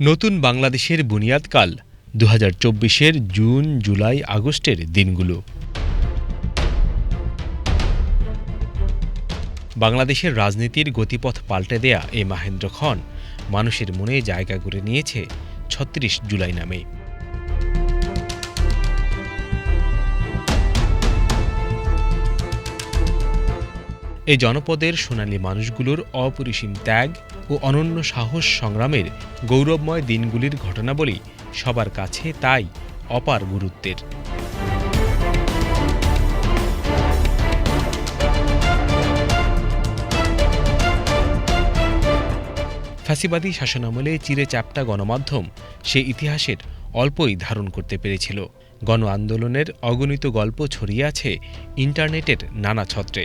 নতুন বাংলাদেশের বুনিয়াদকাল দু হাজার চব্বিশের জুন, জুলাই, আগস্টের দিনগুলো। বাংলাদেশের রাজনীতির গতিপথ পাল্টে দেয়া এ মাহেন্দ্র খন মানুষের মনে জায়গা করে নিয়েছে ছত্রিশ জুলাই নামে। এই জনপদের সোনালী মানুষগুলোর অপরিসীম ত্যাগ ও অনন্য সাহস সংগ্রামের গৌরবময় দিনগুলির ঘটনাবলী সবার কাছে তাই অপার গুরুত্বের। ফ্যাসিবাদী শাসনামলে চিরে চাপটা গণমাধ্যম সে ইতিহাসের অল্পই ধারণ করতে পেরেছিল। গণ আন্দোলনের অগণিত গল্প ছড়িয়ে আছে ইন্টারনেটের নানা ছত্রে।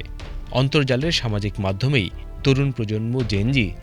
অন্তর্জালের সামাজিক মাধ্যমেই তরুণ প্রজন্ম জেনজি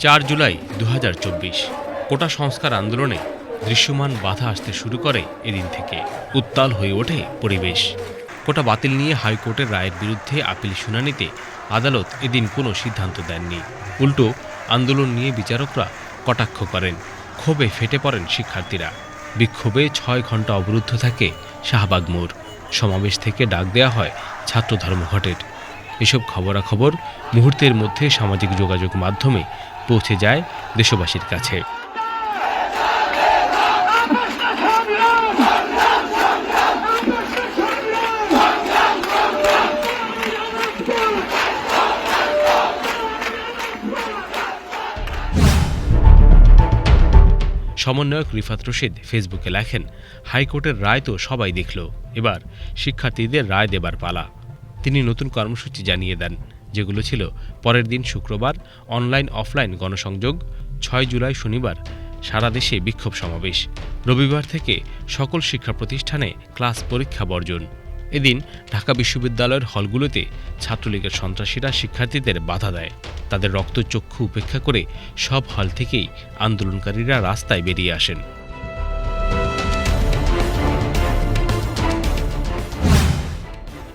চার জুলাই দু হাজার চব্বিশ। কোটা সংস্কার আন্দোলনে দৃশ্যমান বাধা আসতে শুরু করে এদিন থেকে। উত্তাল হয়ে ওঠে পরিবেশ। কোটা বাতিল নিয়ে হাইকোর্টের রায়ের বিরুদ্ধে আপিল শুনানিতে আদালত এদিন কোনো সিদ্ধান্ত দেননি। উল্টো আন্দোলন নিয়ে বিচারকরা কটাক্ষ করেন। ক্ষোভে ফেটে পড়েন শিক্ষার্থীরা। বিক্ষোভে ছয় ঘণ্টা অবরুদ্ধ থাকে শাহবাগ মোড়। সমাবেশ থেকে ডাক দেয়া হয় ছাত্র ধর্মঘটের এসব খবরাখবর মুহূর্তের মধ্যে সামাজিক যোগাযোগ মাধ্যমে পৌঁছে যায় দেশবাসীর কাছে। সমন্বয়ক রিফাত রশিদ ফেসবুকে লেখেন, হাইকোর্টের রায় তো সবাই দেখল। এবার শিক্ষার্থীদের রায় দেবার পালা। তিনি নতুন কর্মসূচি জানিয়ে দেন। যেগুলো ছিল পরের দিন শুক্রবার অনলাইন অফলাইন গণসংযোগ, ছয় জুলাই শনিবার, সারা দেশে বিক্ষোভ সমাবেশ। রবিবার থেকে সকল শিক্ষা প্রতিষ্ঠানে ক্লাস পরীক্ষা বর্জন। এদিন ঢাকা বিশ্ববিদ্যালয়ের হলগুলোতে ছাত্রলীগের সন্ত্রাসীরা শিক্ষার্থীদের বাধা দেয়। তাদের রক্তচক্ষু উপেক্ষা করে সব হল থেকেই আন্দোলনকারীরা রাস্তায় বেরিয়ে আসেন।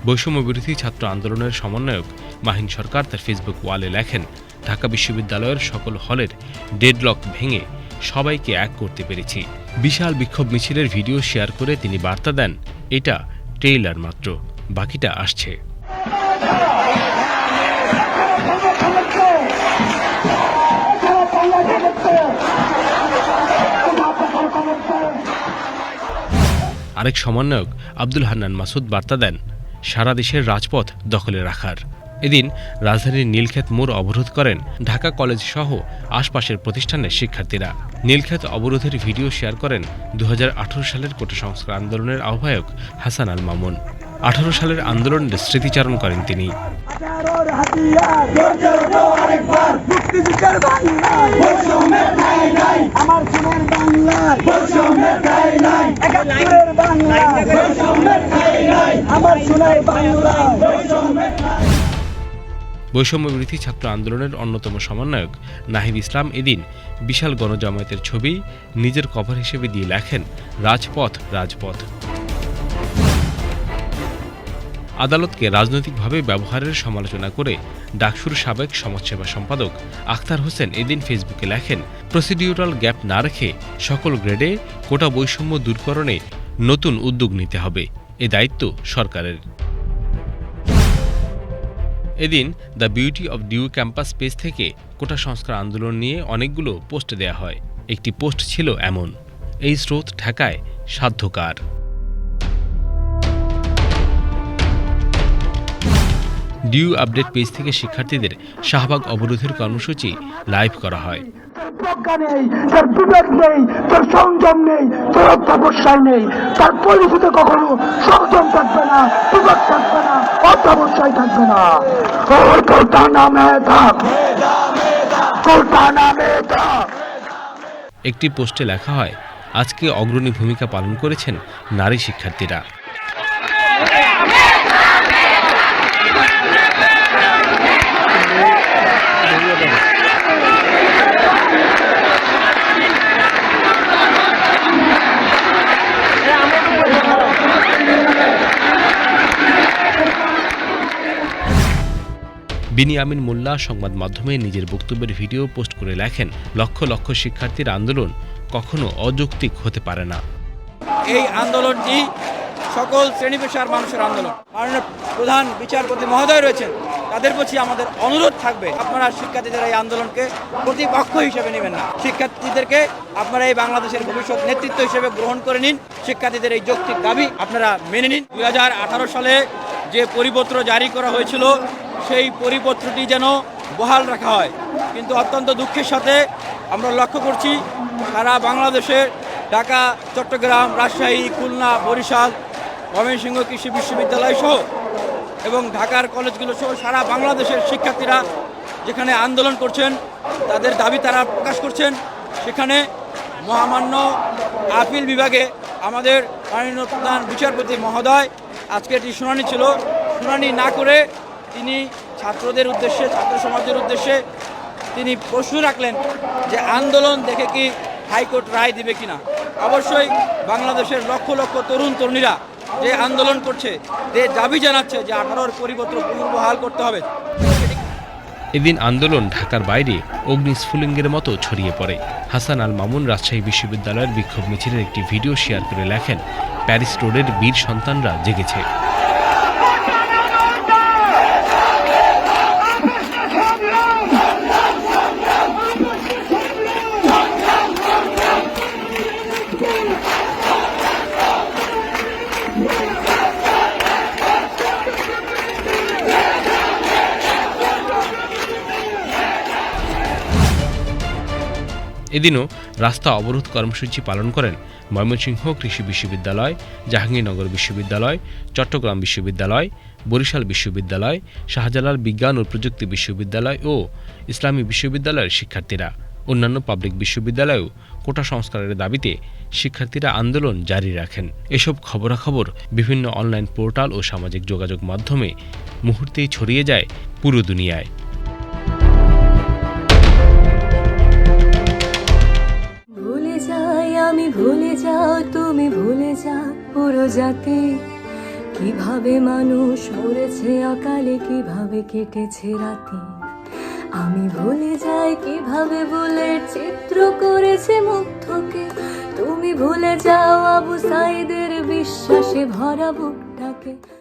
বৈষম্য বিরোধী ছাত্র আন্দোলনের সমন্বয়ক মাহিন সরকার তার ফেসবুক ওয়ালে লেখেন, ঢাকা বিশ্ববিদ্যালয়ের সকল হলের ডেডলক ভেঙে সবাইকে এক করতে পেরেছি। বিশাল বিক্ষোভ মিছিলের ভিডিও শেয়ার করে তিনি বার্তা দেন, এটা ট্রেইলার মাত্র, বাকিটা আসছে। আরেক সমন্বয়ক আব্দুল হান্নান মাসুদ বার্তা দেন সারা দেশের রাজপথ দখলে রাখার। এদিন রাজধানীর নীলক্ষেত মোড় অবরোধ করেন ঢাকা কলেজ সহ আশপাশের প্রতিষ্ঠানের শিক্ষার্থীরা। নীলক্ষেত অবরোধের ভিডিও শেয়ার করেন দু হাজার আঠেরো সালের কোটা সংস্কার আন্দোলনের আহ্বায়ক হাসান আল মামুন। আঠারো সালের আন্দোলনের স্মৃতিচারণ করেন তিনি। আমার ঠাঁই নাই। একাত্তরের বাংলায় বৈষম্যের নাই। আমার সোনার বাংলায় বৈষম্য বিরোধী ছাত্র আন্দোলনের অন্যতম সমন্বয়ক নাহিদ ইসলাম এদিন বিশাল গণজামায়াতের ছবি নিজের কভার হিসেবে দিয়ে লেখেন রাজপথ রাজপথ। আদালতকে রাজনৈতিকভাবে ব্যবহারের সমালোচনা করে ডাকসুর সাবেক সমাজসেবা সম্পাদক আখতার হোসেন এদিন ফেসবুকে লেখেন, প্রসিডিউরাল গ্যাপ না রেখে সকল গ্রেডে কোটা বৈষম্য দূরকরণে নতুন উদ্যোগ নিতে হবে। এ দায়িত্ব সরকারের। এদিন the beauty of DU campus page থেকে কোটা সংস্কার আন্দোলন নিয়ে অনেকগুলো পোস্ট দেয়া হয়। একটি পোস্ট ছিল এমন, এই স্রোত ঠেকায় সাধ্যকার। ডিউ আপডেট পেজ থেকে শিক্ষার্থীদের শাহবাগ অবরোধের কর্মসূচি লাইভ করা হয়। প্রজ্ঞা নেই তোর বিবেক নেই তোর সংযম নেই তোর অধ্যবসায় নেই। তার পরিচিত কখনো সংযম থাকবে না বিবেক থাকবে না অধ্যবসায় থাকবে একটি পোস্টে লেখা হয় আজকে অগ্রণী ভূমিকা পালন করেছেন নারী শিক্ষার্থীরা। বিনিয়ামিন মোল্লা সংবাদ মাধ্যমে নিজের বক্তব্যের ভিডিও পোস্ট করে লেখেন, লক্ষ লক্ষ শিক্ষার্থীর আন্দোলন কখনো অযৌক্তিক হতে পারে না। এই আন্দোলনটি সকল শ্রেণি পেশার মানুষের আন্দোলন। মাননীয় প্রধান বিচারপতি মহোদয় রয়েছেন, তাদের প্রতি আমাদের অনুরোধ থাকবে, আপনারা শিক্ষার্থীদের এই আন্দোলনকে প্রতিপক্ষ হিসেবে নেবেন না। শিক্ষার্থীদেরকে আপনারা এই বাংলাদেশের ভবিষ্যৎ নেতৃত্ব হিসেবে গ্রহণ করে নিন, শিক্ষার্থীদের এই যৌক্তিক দাবি আপনারা মেনে নিন। দুই হাজার আঠারো সালে যে পরিপত্র জারি করা হয়েছিল সেই পরিপত্রটি যেন বহাল রাখা হয়। কিন্তু অত্যন্ত দুঃখের সাথে আমরা লক্ষ্য করছি, সারা বাংলাদেশের ঢাকা, চট্টগ্রাম, রাজশাহী, খুলনা, বরিশাল, ময়মনসিংহ কৃষি বিশ্ববিদ্যালয় সহ এবং ঢাকার কলেজগুলো সহ সারা বাংলাদেশের শিক্ষার্থীরা যেখানে আন্দোলন করছেন, তাদের দাবি তারা প্রকাশ করছেন। সেখানে মহামান্য আপিল বিভাগে আমাদের মাননীয় প্রধান বিচারপতি মহোদয়, আজকে এটি শুনানি ছিল। শুনানি না করে তিনি ছাত্রদের উদ্দেশ্যে, ছাত্র সমাজের উদ্দেশ্যে তিনি প্রশ্ন রাখলেন যে আন্দোলন দেখে কি হাইকোর্ট রায় দিবে কিনা। অবশ্যই বাংলাদেশের লক্ষ লক্ষ তরুণ, তরুণীরা যে আন্দোলন করছে, যে দাবি জানাচ্ছে যে আঠারোর পরিবর্তন পুনর্বহাল করতে হবে। এদিন আন্দোলন ঢাকার বাইরে অগ্নিস্ফুলিঙ্গের মতো ছড়িয়ে পড়ে। হাসান আল মামুন রাজশাহী বিশ্ববিদ্যালয়ের বিক্ষোভ মিছিলের একটি ভিডিও শেয়ার করে লেখেন, প্যারিস রোডের বীর সন্তানরা জেগেছে। এদিনও রাস্তা অবরোধ কর্মসূচি পালন করেন ময়মনসিংহ কৃষি বিশ্ববিদ্যালয়, জাহাঙ্গীরনগর বিশ্ববিদ্যালয়, চট্টগ্রাম বিশ্ববিদ্যালয়, বরিশাল বিশ্ববিদ্যালয়, শাহজালাল বিজ্ঞান ও প্রযুক্তি বিশ্ববিদ্যালয় ও ইসলামী বিশ্ববিদ্যালয়ের শিক্ষার্থীরা। অন্যান্য পাবলিক বিশ্ববিদ্যালয়েও কোটা সংস্কারের দাবিতে শিক্ষার্থীরা আন্দোলন জারি রাখেন। এসব খবরাখবর বিভিন্ন অনলাইন পোর্টাল ও সামাজিক যোগাযোগ মাধ্যমে মুহূর্তেই ছড়িয়ে যায় পুরো দুনিয়ায়। ভুলে যাও, তুমি ভুলে যাও পুরো জাতি। কীভাবে মানুষ মরেছে অকালে, কীভাবে কেটেছে রাতে। আমি ভুলে যাই, কীভাবে বলে চিত্র করেছে মুগ্ধকে। তুমি ভুলে যাও আবু সাইদের বিশ্বাসে ভরা বুকটাকে।